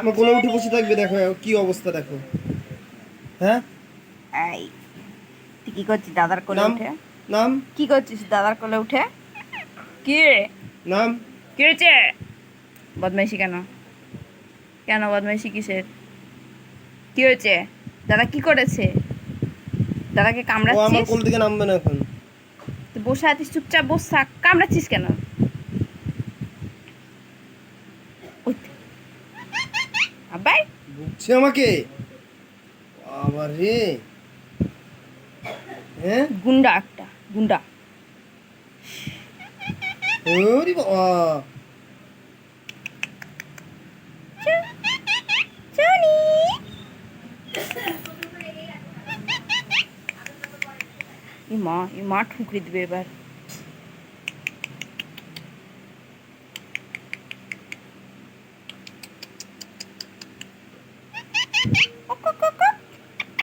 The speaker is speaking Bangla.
আমার কোলে উঠে বসে থাকবে দেখো কি অবস্থা দেখো। হ্যাঁ? এই তুই কি করছিস দাদার কোলে উঠে? নাম? কি করছিস দাদার কোলে উঠে? কি রে? নাম? কি হয়েছে? বদমাইশি কেন? কেন বদমাইশি কিসের? কি হয়েছে? দাদা কি করেছে? দাদাকে ও আমার কোল থেকে নামবে না এখন। তুই বসে আছিস চুপচাপ বস থাক। কামড়াচ্ছিস কেন? আব্বাই। বুঝছে আমাকে। আবার রে। হ্যাঁ? গুন্ডা একটা গুন্ডা। ওরে বাবা। মা ই মা ঠুকরি দেবে এবার। ここ